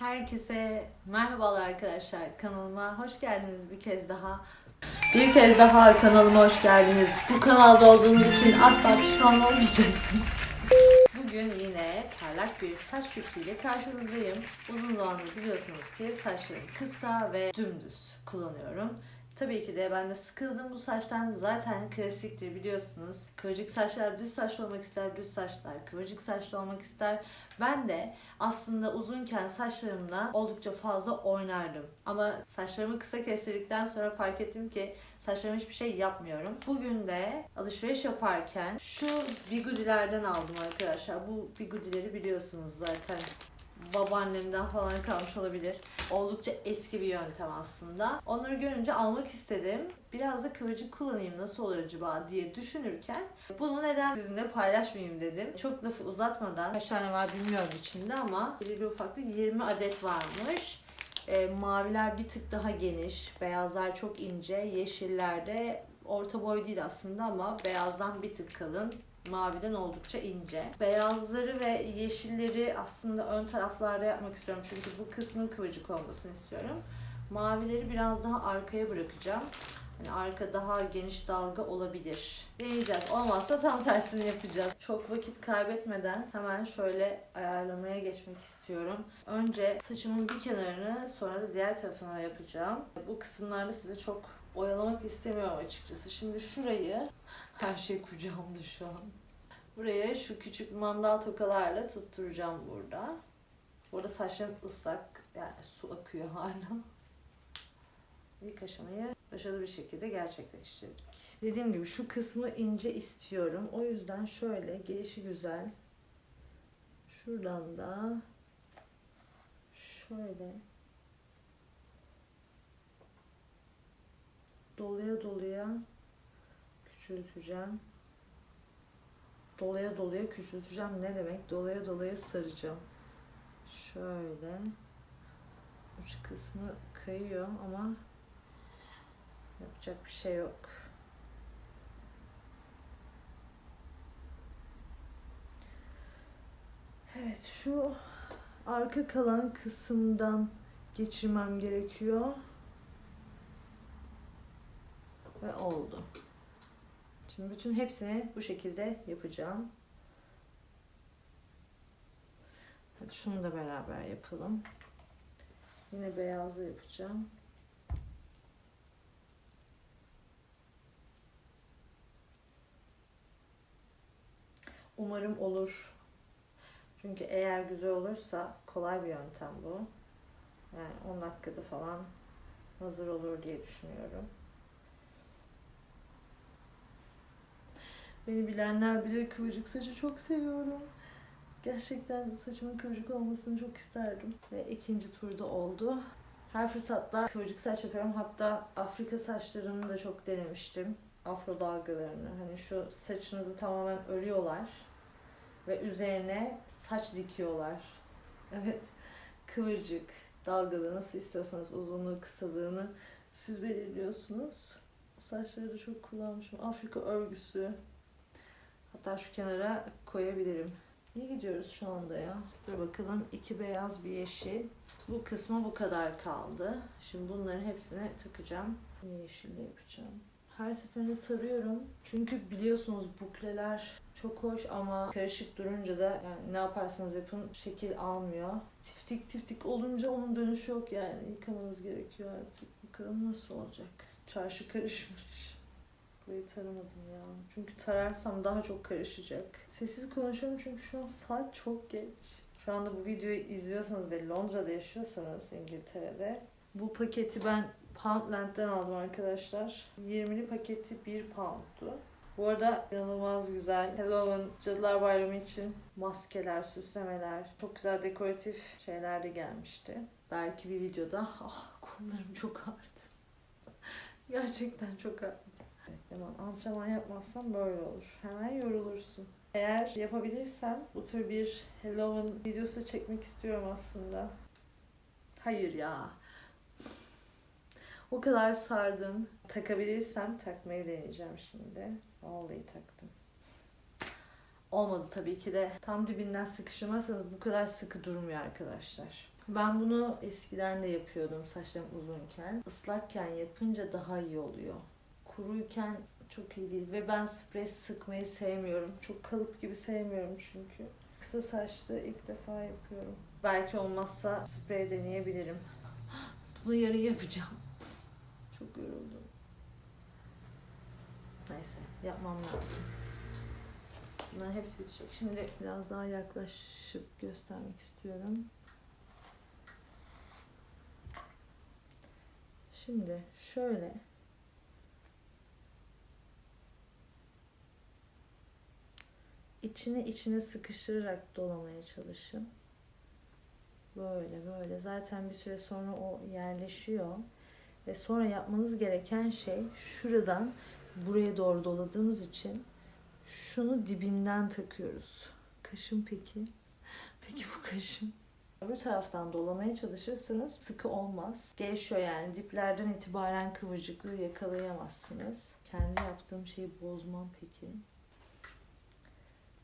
Herkese merhabalar arkadaşlar. Kanalıma hoş geldiniz bir kez daha. Bir kez daha kanalıma hoş geldiniz. Bu kanalda olduğunuz için asla pişman olmayacaksınız. Bugün yine parlak bir saç fikriyle karşınızdayım. Uzun zamandır biliyorsunuz ki saçlarım kısa ve dümdüz kullanıyorum. Tabii ki de ben de sıkıldım bu saçtan. Zaten klasiktir biliyorsunuz. Kıvırcık saçlar düz saçlı olmak ister, düz saçlar kıvırcık saçlı olmak ister. Ben de aslında uzunken saçlarımla oldukça fazla oynardım. Ama saçlarımı kısa kestirdikten sonra fark ettim ki saçlarıma hiçbir şey yapmıyorum. Bugün de alışveriş yaparken şu bigudilerden aldım arkadaşlar. Bu bigudileri biliyorsunuz zaten babaannemden falan kalmış olabilir. Oldukça eski bir yöntem aslında. Onları görünce almak istedim. Biraz da kıvırcık kullanayım nasıl olur acaba diye düşünürken bunu neden sizinle paylaşmayayım dedim. Çok lafı uzatmadan kaç tane var bilmiyorum içinde ama bir ufakta 20 adet varmış. E, maviler bir tık daha geniş, beyazlar çok ince, yeşiller de orta boy değil aslında ama beyazdan bir tık kalın. Maviden oldukça ince. Beyazları ve yeşilleri aslında ön taraflarda yapmak istiyorum. Çünkü bu kısmın kıvırcık olmasını istiyorum. Mavileri biraz daha arkaya bırakacağım. Hani arka daha geniş dalga olabilir. Deneyeceğiz. Olmazsa tam tersini yapacağız. Çok vakit kaybetmeden hemen şöyle ayarlamaya geçmek istiyorum. Önce saçımın bir kenarını sonra da diğer tarafına yapacağım. Bu kısımlarda sizi çok oyalamak istemiyorum açıkçası. Şimdi şurayı her şey kucağımda şu an. Buraya şu küçük mandal tokalarla tutturacağım burada. Burada saçlarım ıslak yani su akıyor hala. İlk aşamayı başarılı bir şekilde gerçekleştirdik. Dediğim gibi şu kısmı ince istiyorum. O yüzden şöyle gelişi güzel. Şuradan da şöyle doluya doluya küçülteceğim. Doluya doluya küçülteceğim ne demek? Doluya doluya saracağım. Şöyle uç kısmı kayıyor ama yapacak bir şey yok. Evet şu arka kalan kısımdan geçirmem gerekiyor. Ve oldu. Şimdi bütün hepsini bu şekilde yapacağım. Hadi şunu da beraber yapalım. Yine beyazlı yapacağım. Umarım olur. Çünkü eğer güzel olursa kolay bir yöntem bu. Yani 10 dakikada falan hazır olur diye düşünüyorum. Beni bilenler bilir kıvırcık saçı çok seviyorum. Gerçekten saçımın kıvırcık olmasını çok isterdim. Ve ikinci turda oldu. Her fırsatta kıvırcık saç yapıyorum. Hatta Afrika saçlarını da çok denemiştim. Afro dalgalarını. Hani şu saçınızı tamamen örüyorlar. Ve üzerine saç dikiyorlar. Evet. Kıvırcık, dalgalı nasıl istiyorsanız uzunluğu, kısalığını siz belirliyorsunuz. Saçları da çok kullanmışım. Afrika örgüsü. Hatta şu kenara koyabilirim. İyi gidiyoruz şu anda ya. Dur bakalım iki beyaz bir yeşil. Bu kısmı bu kadar kaldı. Şimdi bunların hepsine takacağım. Yeşille yapacağım. Her seferinde tarıyorum. Çünkü biliyorsunuz bukleler çok hoş ama karışık durunca da yani ne yaparsanız yapın şekil almıyor. Tiftik tiftik olunca onun dönüşü yok yani. Yıkamanız gerekiyor artık. Bakalım nasıl olacak. Çarşı karışmış. Burayı taramadım ya. Çünkü tararsam daha çok karışacak. Sessiz konuşuyorum çünkü şu an saat çok geç. Şu anda bu videoyu izliyorsanız ve Londra'da yaşıyorsanız İngiltere'de bu paketi ben Poundland'den aldım arkadaşlar. 20'li paketi 1 pound'tu. Bu arada inanılmaz güzel. Halloween, Cadılar Bayramı için maskeler, süslemeler, çok güzel dekoratif şeyler de gelmişti. Belki bir videoda ah kollarım çok ağrıdı. Gerçekten çok. Evet, Yaman antrenman yapmazsam böyle olur. Hemen yorulursun. Eğer yapabilirsem bu tür bir Halloween videosu çekmek istiyorum aslında. Hayır ya. O kadar sardım. Takabilirsem takmayı deneyeceğim şimdi. Vallahi taktım. Olmadı tabii ki de. Tam dibinden sıkıştırmazsanız bu kadar sıkı durmuyor arkadaşlar. Ben bunu eskiden de yapıyordum saçlarım uzunken. Islakken yapınca daha iyi oluyor. Kuruyken çok iyi değil ve ben sprey sıkmayı sevmiyorum. Çok kalıp gibi sevmiyorum çünkü. Kısa saçlı ilk defa yapıyorum. Belki olmazsa sprey deneyebilirim. Bunu yarın yapacağım. Çok yoruldum. Neyse yapmam lazım. Bunların hepsi bitecek. Şimdi biraz daha yaklaşıp göstermek istiyorum. Şimdi şöyle içine içine sıkıştırarak dolamaya çalışın. Böyle böyle zaten bir süre sonra o yerleşiyor. Ve sonra yapmanız gereken şey şuradan buraya doğru doladığımız için şunu dibinden takıyoruz. Kaşım peki? Peki bu kaşım? Öbür taraftan dolamaya çalışırsanız sıkı olmaz. Gevşiyor yani diplerden itibaren kıvırcıklığı yakalayamazsınız. Kendi yaptığım şeyi bozmam peki.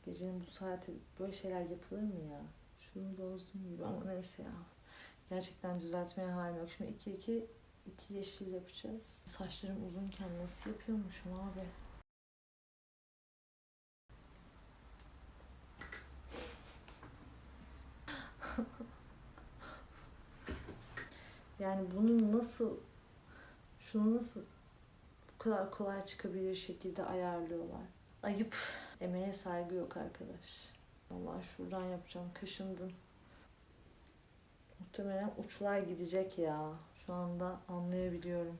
Gecenin bu saati böyle şeyler yapılır mı ya? Şunu bozdum gibi ama neyse ya. Gerçekten düzeltmeye halim yok. Şimdi 2 2 2 yeşil yapacağız. Saçlarım uzunken nasıl yapıyormuşum abi? Yani bunu nasıl şunu nasıl bu kadar kolay çıkabilir şekilde ayarlıyorlar. Ayıp. Emeğe saygı yok arkadaş. Vallahi şuradan yapacağım. Kaşındın. Muhtemelen uçlar gidecek ya. Şu anda anlayabiliyorum.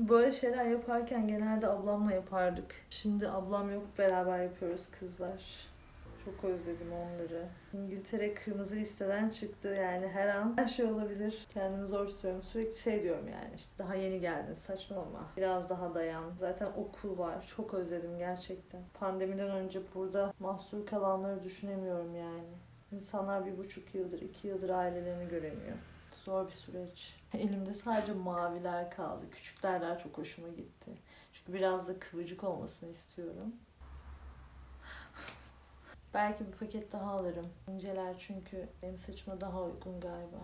Böyle şeyler yaparken genelde ablamla yapardık. Şimdi ablam yok beraber yapıyoruz kızlar. Çok özledim onları. İngiltere kırmızı listeden çıktı yani her an her şey olabilir. Kendimi zor tutuyorum. Sürekli şey diyorum yani işte daha yeni geldin saçmalama. Biraz daha dayan. Zaten okul var. Çok özledim gerçekten. Pandemiden önce burada mahsur kalanları düşünemiyorum yani. İnsanlar bir buçuk yıldır, iki yıldır ailelerini göremiyor. Zor bir süreç. Elimde sadece maviler kaldı. Küçükler daha çok hoşuma gitti. Çünkü biraz da kıvırcık olmasını istiyorum. Belki bir paket daha alırım. İnceler çünkü benim saçıma daha uygun galiba.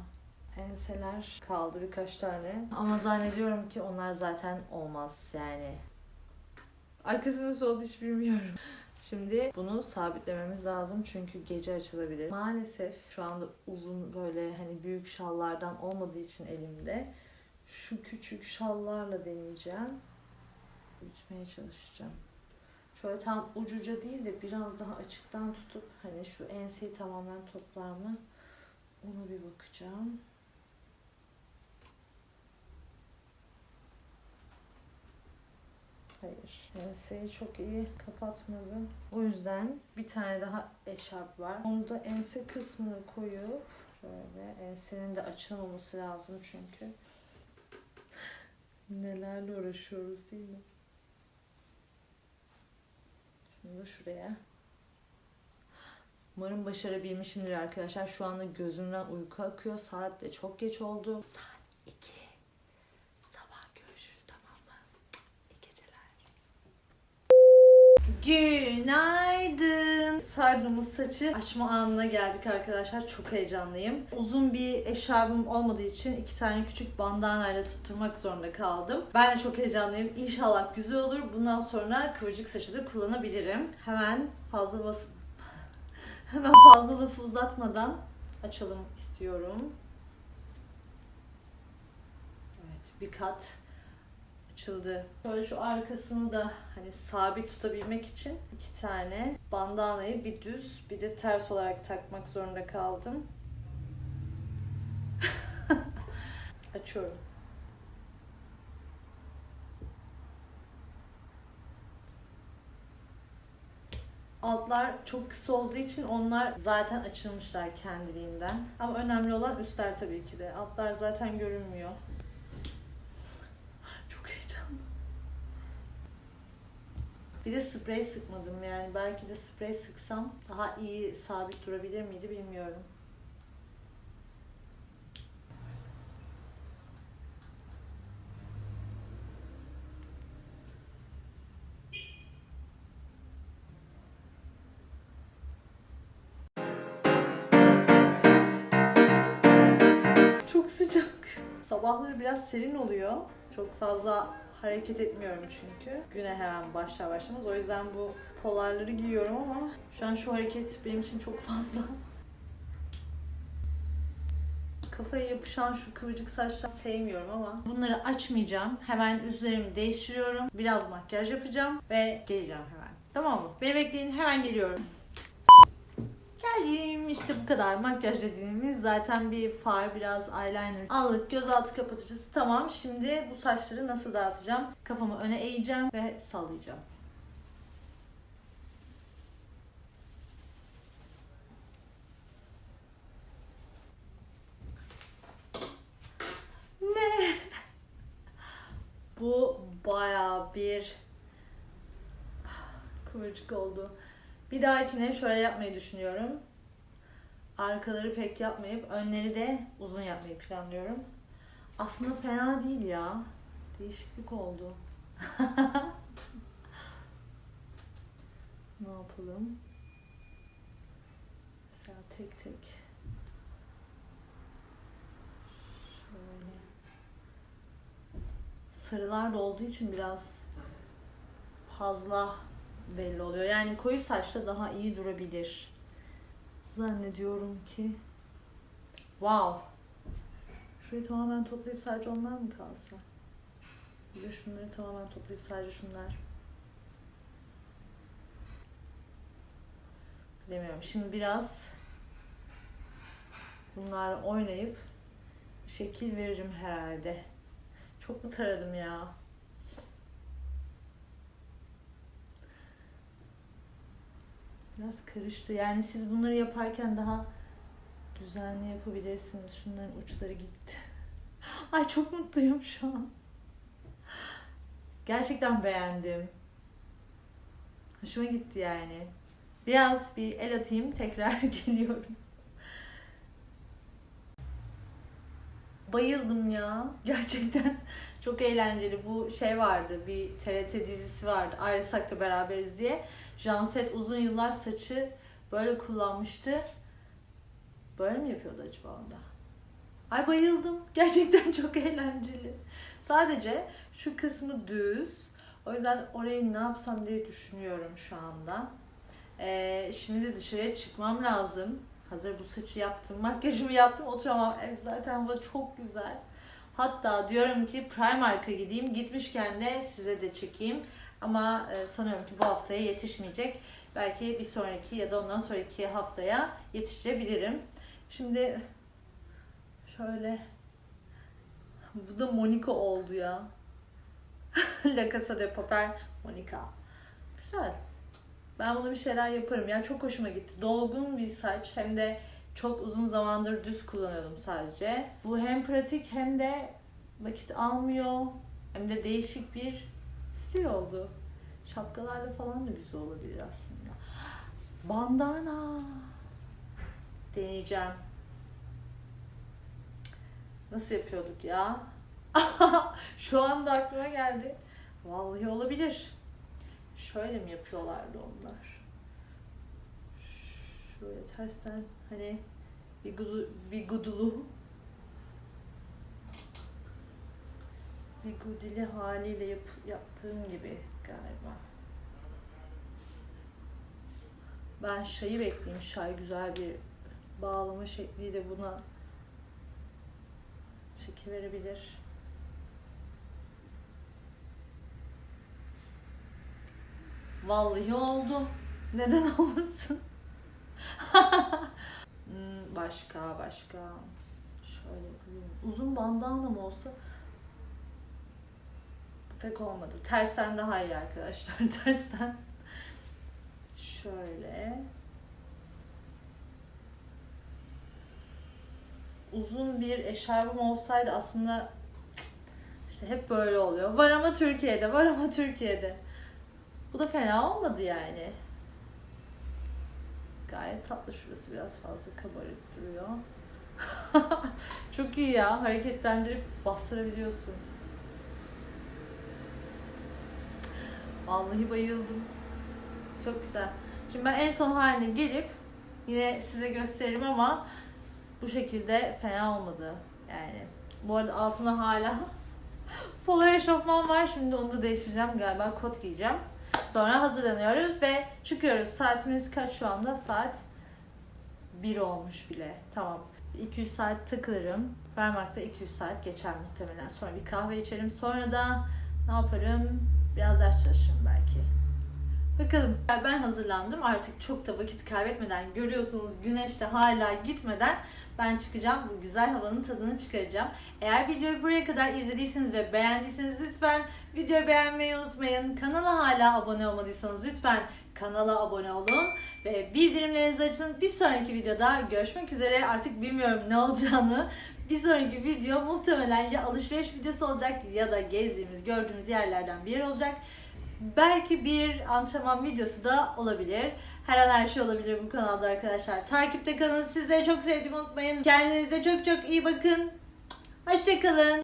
Enseler kaldı birkaç tane. Ama zannediyorum ki onlar zaten olmaz yani. Arkası nasıl oldu hiç bilmiyorum. Şimdi bunu sabitlememiz lazım çünkü gece açılabilir. Maalesef şu anda uzun böyle hani büyük şallardan olmadığı için elimde şu küçük şallarla deneyeceğim. Ütmeye çalışacağım. Şöyle tam ucuca değil de biraz daha açıktan tutup hani şu enseyi tamamen toplar mı? Ona bir bakacağım. Hayır. Enseyi çok iyi kapatmadım. O yüzden bir tane daha eşarp var. Onu da ense kısmına koyup şöyle ensenin de açılmaması lazım çünkü. Nelerle uğraşıyoruz değil mi? Şunu da şuraya. Umarım başarabilmişimdir arkadaşlar. Şu anda gözümden uyku akıyor. Saat de çok geç oldu. Saat 2. Sabah görüşürüz tamam mı? İyi geceler. Günaydın. Sardığımız saçı açma anına geldik arkadaşlar. Çok heyecanlıyım. Uzun bir eşarbım olmadığı için iki tane küçük bandanayla tutturmak zorunda kaldım. Ben de çok heyecanlıyım. İnşallah güzel olur. Bundan sonra kıvırcık saçı da kullanabilirim. Hemen fazla basıp hemen fazla lafı uzatmadan açalım istiyorum. Evet bir kat açıldı. Böyle şu arkasını da hani sabit tutabilmek için iki tane bandanayı bir düz bir de ters olarak takmak zorunda kaldım. Açıyorum. Altlar çok kısa olduğu için onlar zaten açılmışlar kendiliğinden. Ama önemli olan üstler tabii ki de. Altlar zaten görünmüyor. Çok heyecanlı. Bir de sprey sıkmadım yani. Belki de sprey sıksam daha iyi sabit durabilir miydi bilmiyorum. çok sıcak. Sabahları biraz serin oluyor. Çok fazla hareket etmiyorum çünkü. Güne hemen başlar başlamaz. O yüzden bu polarları giyiyorum ama şu an şu hareket benim için çok fazla. Kafaya yapışan şu kıvırcık saçlar sevmiyorum ama bunları açmayacağım. Hemen üzerimi değiştiriyorum. Biraz makyaj yapacağım ve geleceğim hemen. Tamam mı? Beni bekleyin hemen geliyorum. Geldim işte bu kadar. Makyaj dediğimiz zaten bir far biraz eyeliner. Aldık gözaltı kapatıcısı tamam şimdi bu saçları nasıl dağıtacağım? Kafamı öne eğeceğim ve sallayacağım. Ne? Bu baya bir kıvırcık oldu bir dahakine şöyle yapmayı düşünüyorum arkaları pek yapmayıp önleri de uzun yapmayı planlıyorum. Aslında fena değil ya. Değişiklik oldu. ne yapalım? Mesela tek tek. Şöyle. Sarılar da olduğu için biraz fazla belli oluyor. Yani koyu saçta daha iyi durabilir zannediyorum ki. Wow. Şurayı tamamen toplayıp sadece onlar mı kalsa? Bir de şunları tamamen toplayıp sadece şunlar. Bilemiyorum. Şimdi biraz bunlarla oynayıp şekil veririm herhalde. Çok mu taradım ya? Biraz karıştı. Yani siz bunları yaparken daha düzenli yapabilirsiniz. Şunların uçları gitti. Ay çok mutluyum şu an. Gerçekten beğendim. Hoşuma gitti yani. Biraz bir el atayım tekrar geliyorum. Bayıldım ya. Gerçekten çok eğlenceli. Bu şey vardı. Bir TRT dizisi vardı. Ayrılsak da beraberiz diye. Janset uzun yıllar saçı böyle kullanmıştı. Böyle mi yapıyordu acaba onda? Ay bayıldım. Gerçekten çok eğlenceli. Sadece şu kısmı düz. O yüzden orayı ne yapsam diye düşünüyorum şu anda. Ee, şimdi dışarıya çıkmam lazım. Hazır bu saçı yaptım, makyajımı yaptım, oturamam. Evet zaten hava çok güzel. Hatta diyorum ki Primark'a gideyim. Gitmişken de size de çekeyim. Ama e, sanıyorum ki bu haftaya yetişmeyecek. Belki bir sonraki ya da ondan sonraki haftaya yetiştirebilirim. Şimdi şöyle bu da Monica oldu ya. La Casa de Papel Monica. Güzel. Ben bunu bir şeyler yaparım. Yani çok hoşuma gitti. Dolgun bir saç hem de çok uzun zamandır düz kullanıyordum sadece. Bu hem pratik hem de vakit almıyor. Hem de değişik bir stil oldu. Şapkalarla falan da güzel olabilir aslında. Bandana. Deneyeceğim. Nasıl yapıyorduk ya? Şu anda aklıma geldi. Vallahi olabilir. Şöyle mi yapıyorlardı onlar? Şöyle tersten hani bir gudu, bir gudulu bir gudili haliyle yap, yaptığım gibi galiba. Ben şayı bekleyeyim. Şay güzel bir bağlama şekliyle buna şekil verebilir. Vallahi oldu. Neden olmasın? Hmm, başka başka. Şöyle yapayım. Uzun bandana mı olsa pek olmadı. Tersten daha iyi arkadaşlar. Tersten. Şöyle. Uzun bir eşarbım olsaydı aslında işte hep böyle oluyor. Var ama Türkiye'de, var ama Türkiye'de. Bu da fena olmadı yani. Gayet tatlı şurası biraz fazla kabarık duruyor. Çok iyi ya. Hareketlendirip bastırabiliyorsun. Vallahi bayıldım. Çok güzel. Şimdi ben en son haline gelip yine size gösteririm ama bu şekilde fena olmadı. Yani bu arada altımda hala polo eşofman var. Şimdi onu da değiştireceğim galiba kot giyeceğim. Sonra hazırlanıyoruz ve çıkıyoruz. Saatimiz kaç şu anda? Saat 1 olmuş bile. Tamam. 200 saat takılırım. Primark'ta 200 saat geçer muhtemelen. Sonra bir kahve içerim. Sonra da ne yaparım? Biraz ders çalışırım belki. Bakalım. Ben hazırlandım. Artık çok da vakit kaybetmeden görüyorsunuz güneş de hala gitmeden ben çıkacağım. Bu güzel havanın tadını çıkaracağım. Eğer videoyu buraya kadar izlediyseniz ve beğendiyseniz lütfen videoyu beğenmeyi unutmayın. Kanala hala abone olmadıysanız lütfen kanala abone olun ve bildirimlerinizi açın. Bir sonraki videoda görüşmek üzere. Artık bilmiyorum ne olacağını. Bir sonraki video muhtemelen ya alışveriş videosu olacak ya da gezdiğimiz, gördüğümüz yerlerden bir yer olacak. Belki bir antrenman videosu da olabilir. Her an her şey olabilir bu kanalda arkadaşlar. Takipte kalın. Sizleri çok sevdiğimi unutmayın. Kendinize çok çok iyi bakın. Hoşçakalın.